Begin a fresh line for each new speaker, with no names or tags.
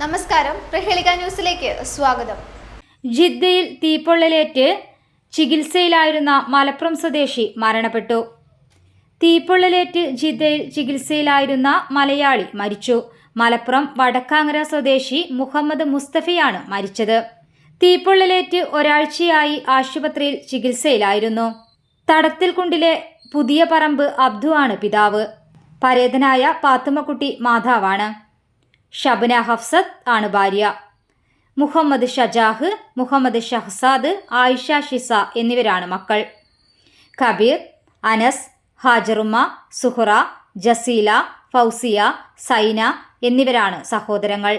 നമസ്കാരം. പ്രഹേളിക ന്യൂസിലേക്ക് സ്വാഗതം.
ജിദ്ദയിൽ തീപ്പൊള്ളലേറ്റ് ചികിത്സയിലായിരുന്ന മലപ്പുറം സ്വദേശി മരണപ്പെട്ടു. തീപ്പൊള്ളലേറ്റ് ജിദ്ദയിൽ ചികിത്സയിലായിരുന്ന മലയാളി മരിച്ചു. മലപ്പുറം വടക്കാങ്ങര സ്വദേശി മുഹമ്മദ് മുസ്തഫയാണ് മരിച്ചത്. തീപ്പൊള്ളലേറ്റ് ഒരാഴ്ചയായി ആശുപത്രിയിൽ ചികിത്സയിലായിരുന്നു. തടത്തിൽ കുണ്ടിലെ പുതിയ പറമ്പ് അബ്ദു ആണ് പിതാവ്. പരേതനായ പാത്തുമ്മക്കുട്ടി മാതാവാണ്. ഷബ്ന ഹഫ്സത്ത് ആണ് ഭാര്യ. മുഹമ്മദ് ഷജാഹ് മുഹമ്മദ് ഷഹസാദ് ആയിഷ ഷിസ എന്നിവരാണ് മക്കൾ. കബീർ അനസ് ഹാജറുമ്മ സുഹറ ജസീല ഫൗസിയ സൈന എന്നിവരാണ് സഹോദരങ്ങൾ.